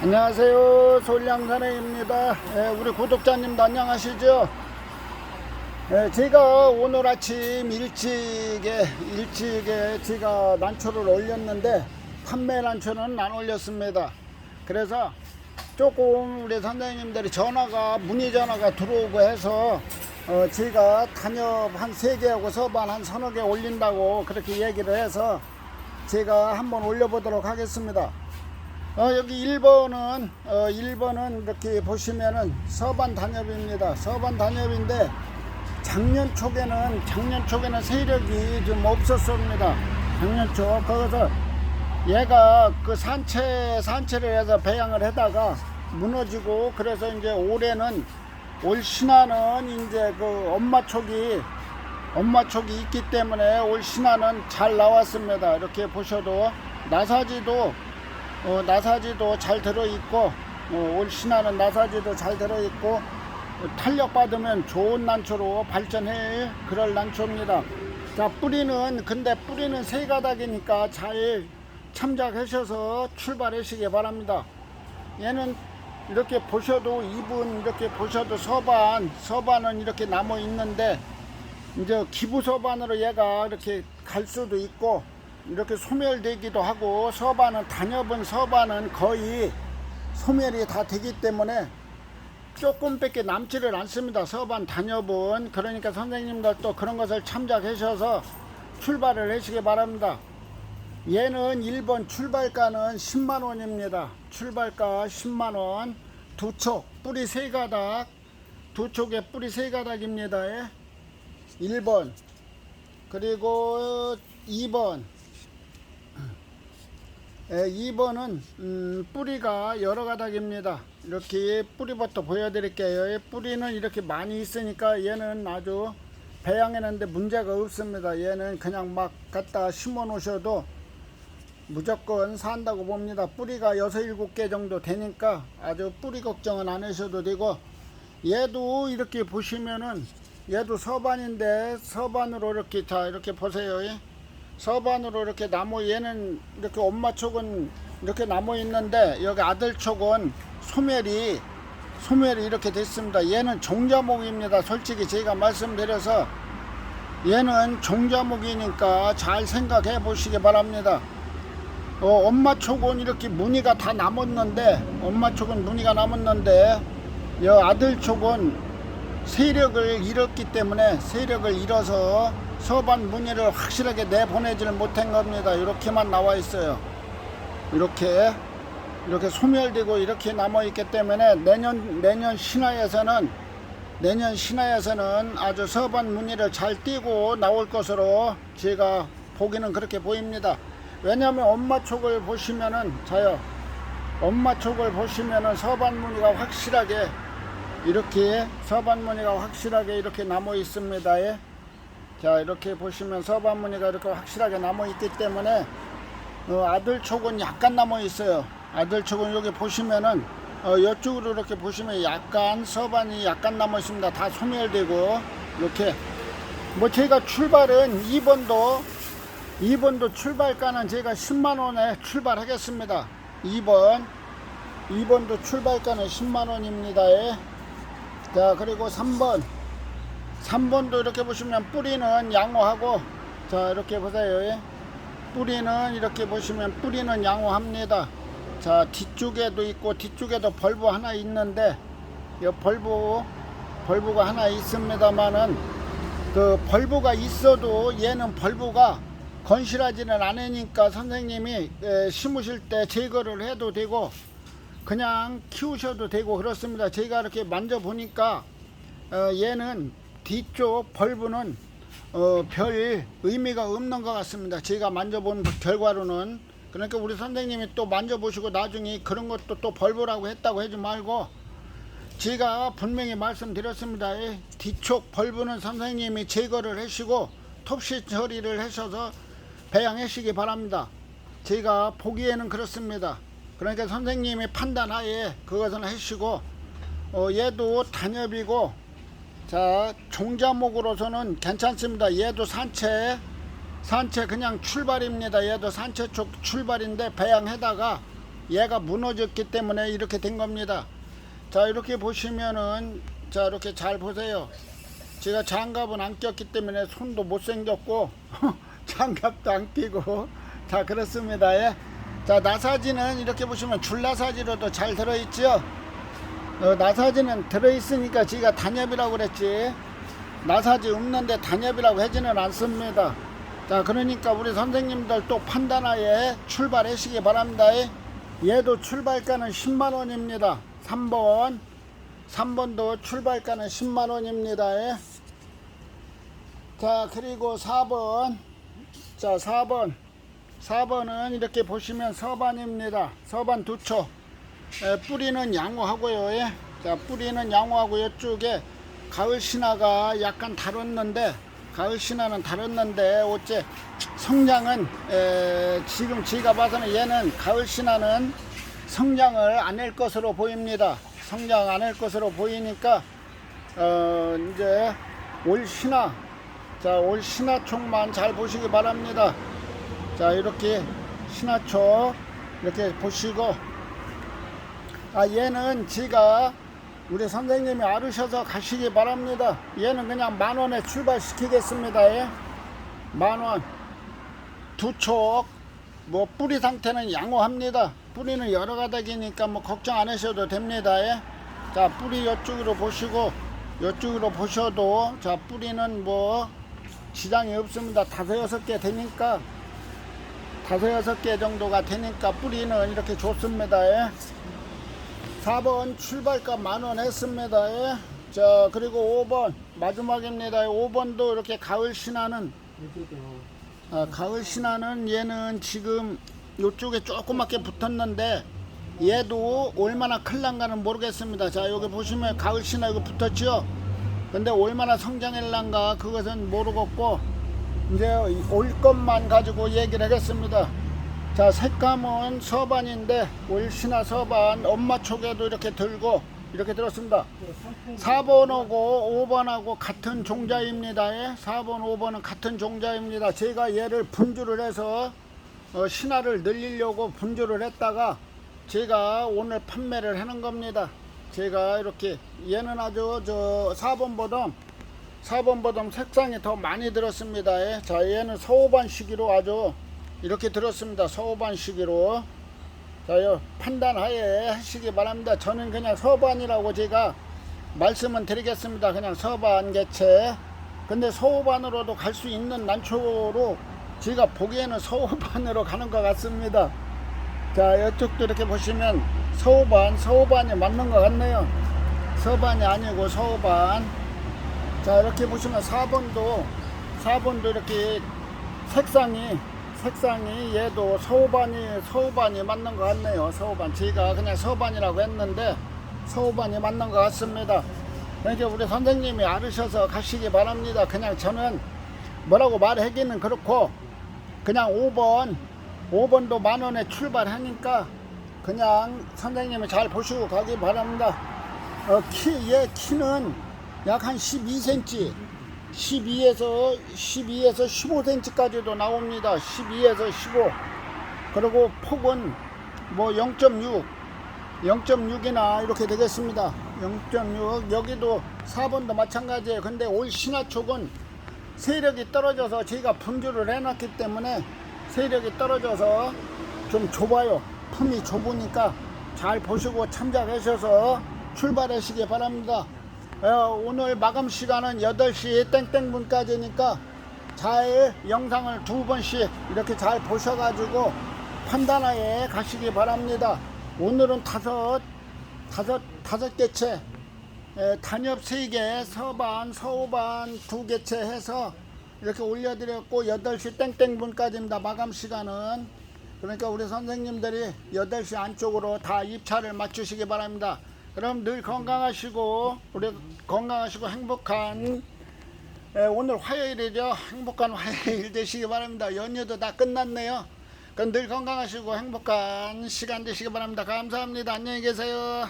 안녕하세요. 솔량사내입니다. 예, 우리 구독자님도 안녕하시죠? 예, 제가 오늘 아침 일찍에, 일찍에 제가 난초를 올렸는데, 판매 난초는 안 올렸습니다. 그래서 조금 우리 선생님들이 전화가, 문의 전화가 들어오고 해서, 어, 제가 단엽 한 세개하고 서반 한 서너 개 올린다고 그렇게 얘기를 해서 제가 한번 올려보도록 하겠습니다. 어, 여기 1번은 어, 1번은 이렇게 보시면은 서반 단엽입니다. 서반 단엽인데 작년 초에는 작년 초에는 세력이 좀 없었습니다. 작년 초 거기서 얘가 그 산채 산채를 해서 배양을 하다가 무너지고 그래서 이제 올해는 올 신화는 이제 그 엄마 촉이 엄마 촉이 있기 때문에 올 신화는 잘 나왔습니다. 이렇게 보셔도 나사지도 어, 나사지도 잘 들어있고 어, 올 신화는 나사지도 잘 들어있고 어, 탄력 받으면 좋은 난초로 발전해 그럴 난초입니다. 자 뿌리는 근데 뿌리는 세 가닥이니까 잘 참작하셔서 출발하시기 바랍니다. 얘는 이렇게 보셔도 이분 이렇게 보셔도 서반 서반은 이렇게 남아 있는데 이제 기부 서반으로 얘가 이렇게 갈 수도 있고 이렇게 소멸되기도 하고 서반은 단엽은 서반은 거의 소멸이 다 되기 때문에 조금밖에 남지를 않습니다. 서반 단엽은 그러니까 선생님들도 그런 것을 참작하셔서 출발을 하시기 바랍니다. 얘는 1번 출발가는 10만 원입니다. 출발가 10만 원. 두 촉, 뿌리 세 가닥. 두 촉에 뿌리 세 가닥입니다. 예. 1번. 그리고 2번. 예, 2번은 음, 뿌리가 여러 가닥입니다. 이렇게 뿌리부터 보여드릴게요. 예, 뿌리는 이렇게 많이 있으니까 얘는 아주 배양해는데 문제가 없습니다. 얘는 그냥 막 갖다 심어 놓으셔도 무조건 산다고 봅니다. 뿌리가 6, 7개 정도 되니까 아주 뿌리 걱정은 안 하셔도 되고 얘도 이렇게 보시면은 얘도 서반인데 서반으로 이렇게 자 이렇게 보세요. 예. 서반으로 이렇게 나무 얘는 이렇게 엄마 촉은 이렇게 나무 있는데 여기 아들 촉은 소멸이 소멸이 이렇게 됐습니다. 얘는 종자목입니다. 솔직히 제가 말씀드려서 얘는 종자목이니까 잘 생각해 보시기 바랍니다. 어, 엄마 촉은 이렇게 무늬가 다 남았는데 엄마 촉은 무늬가 남았는데 여 아들 촉은 세력을 잃었기 때문에 세력을 잃어서 서반 무늬를 확실하게 내보내지를 못한 겁니다. 이렇게만 나와 있어요. 이렇게 이렇게 소멸되고 이렇게 남아 있기 때문에 내년 내년 신화에서는 내년 신화에서는 아주 서반 무늬를 잘 띄고 나올 것으로 제가 보기는 그렇게 보입니다. 왜냐하면 엄마 촉을 보시면은 자요 엄마 촉을 보시면은 서반 무늬가 확실하게 이렇게 서반 무늬가 확실하게 이렇게 남아 있습니다. 예. 자 이렇게 보시면 서반 무늬가 이렇게 확실하게 남아 있기 때문에 어, 아들 촉은 약간 남아 있어요. 아들 촉은 여기 보시면은 어, 이쪽으로 이렇게 보시면 약간 서반이 약간 남아 있습니다. 다 소멸되고 이렇게 뭐 제가 출발은 2번도 2번도 출발가는 제가 10만 원에 출발하겠습니다. 2번 2번도 출발가는 10만 원입니다. 예. 자 그리고 3번 3번도 이렇게 보시면 뿌리는 양호하고 자 이렇게 보세요 예. 뿌리는 이렇게 보시면 뿌리는 양호합니다 자 뒤쪽에도 있고 뒤쪽에도 벌브 하나 있는데 이 벌브 벌브가 하나 있습니다만은 그 벌브가 있어도 얘는 벌브가 건실하지는 않으니까 선생님이 에, 심으실 때 제거를 해도 되고 그냥 키우셔도 되고 그렇습니다. 제가 이렇게 만져보니까 어, 얘는 뒤쪽 벌브는 어, 별 의미가 없는 것 같습니다. 제가 만져본 결과로는 그러니까 우리 선생님이 또 만져보시고 나중에 그런 것도 또 벌브라고 했다고 하지 말고 제가 분명히 말씀드렸습니다. 이 뒤쪽 벌브는 선생님이 제거를 하시고 톱시 처리를 하셔서 배양하시기 바랍니다. 제가 보기에는 그렇습니다. 그러니까 선생님이 판단하에 그것을 하시고 어, 얘도 단엽이고 자 종자목으로서는 괜찮습니다. 얘도 산채 산채 그냥 출발입니다. 얘도 산채 쪽 출발인데 배양해다가 얘가 무너졌기 때문에 이렇게 된 겁니다. 자 이렇게 보시면은 자 이렇게 잘 보세요. 제가 장갑은 안 꼈기 때문에 손도 못 생겼고 장갑도 안 끼고 다 그렇습니다. 예. 자 나사지는 이렇게 보시면 줄나사지로도 잘 들어있죠. 어, 나사지는 들어있으니까 제가 단엽이라고 그랬지. 나사지 없는데 단엽이라고 하지는 않습니다. 자 그러니까 우리 선생님들 또 판단하에 출발하시기 바랍니다. 얘도 출발가는 10만원입니다. 3번 3번도 출발가는 10만원입니다. 자 그리고 4번 자 4번 4번은 이렇게 보시면 서반입니다. 서반 두초 에, 뿌리는 양호하고요. 예. 자 뿌리는 양호하고 이쪽에 가을 신화가 약간 다뤘는데 가을 신화는 다뤘는데 어째 성장은 에, 지금 제가 봐서는 얘는 가을 신화는 성장을 안 할 것으로 보입니다. 성장 안 할 것으로 보이니까 어, 이제 올 신화 자올 신화총만 잘 보시기 바랍니다. 자 이렇게 신화초 이렇게 보시고 아 얘는 제가 우리 선생님이 알으셔서 가시기 바랍니다. 얘는 그냥 만 원에 출발시키겠습니다. 예? 만 원. 두 촉. 뭐 뿌리 상태는 양호합니다. 뿌리는 여러 가닥이니까 뭐 걱정 안 하셔도 됩니다. 예? 자 뿌리 이쪽으로 보시고 이쪽으로 보셔도 자 뿌리는 뭐 지장이 없습니다. 다섯 여섯 개 되니까 다섯 여섯 개 정도가 되니까 뿌리는 이렇게 좋습니다. 예? 4번 출발가 만원 했습니다. 예. 자 그리고 5번 마지막입니다. 5번도 이렇게 가을 신화는 아, 가을 신화는 얘는 지금 이쪽에 조그맣게 붙었는데 얘도 얼마나 클란가는 모르겠습니다. 자 여기 보시면 가을 신화 이거 붙었죠. 근데 얼마나 성장할란가 그것은 모르겠고 이제 올 것만 가지고 얘기를 하겠습니다. 자 색감은 서반인데 올신화 서반 엄마 촉에도 이렇게 들고 이렇게 들었습니다 4번하고 5번하고 같은 종자입니다 예? 4번 5번은 같은 종자입니다 제가 얘를 분주를 해서 어, 신화를 늘리려고 분주를 했다가 제가 오늘 판매를 하는 겁니다 제가 이렇게 얘는 아주 저 4번보다 4번보다 색상이 더 많이 들었습니다 예? 자 얘는 서호반 시기로 아주 이렇게 들었습니다. 서반 시기로. 자요 판단하에 하시기 바랍니다. 저는 그냥 서반이라고 제가 말씀은 드리겠습니다. 그냥 서반 개체. 근데 서반으로도 갈 수 있는 난초로 제가 보기에는 서반으로 가는 것 같습니다. 자 이쪽도 이렇게 보시면 서반, 서반이 맞는 것 같네요. 서반이 아니고 서반. 자 이렇게 보시면 4번도 4번도 이렇게 색상이 색상이 얘도 서우반이 서우반이 맞는 것 같네요. 서우반 제가 그냥 서우반이라고 했는데 서우반이 맞는 것 같습니다. 그러니까 우리 선생님이 알으셔서 가시기 바랍니다. 그냥 저는 뭐라고 말하기는 그렇고 그냥 5번 5번도 만 원에 출발하니까 그냥 선생님이 잘 보시고 가기 바랍니다. 어, 키, 얘 키는 약 한 12cm 12에서 12에서 15cm까지도 나옵니다. 12에서 15. 그리고 폭은 뭐 0.6, 0.6이나 이렇게 되겠습니다. 0.6 여기도 4번도 마찬가지예요. 근데 올 신화촉은 세력이 떨어져서 저희가 분주를 해놨기 때문에 세력이 떨어져서 좀 좁아요. 품이 좁으니까 잘 보시고 참작하셔서 출발하시기 바랍니다. 어, 오늘 마감 시간은 8시 땡땡분까지니까 잘 영상을 두 번씩 이렇게 잘 보셔가지고 판단하에 가시기 바랍니다. 오늘은 다섯, 다섯, 다섯 개체, 에, 단엽 세 개, 서반, 서우반 두 개체 해서 이렇게 올려드렸고 8시 땡땡분까지입니다. 마감 시간은. 그러니까 우리 선생님들이 8시 안쪽으로 다 입찰을 맞추시기 바랍니다. 그럼 늘 건강하시고 우리 건강하시고 행복한 에, 오늘 화요일이죠. 행복한 화요일 되시기 바랍니다. 연휴도 다 끝났네요. 그럼 늘 건강하시고 행복한 시간 되시기 바랍니다. 감사합니다. 안녕히 계세요.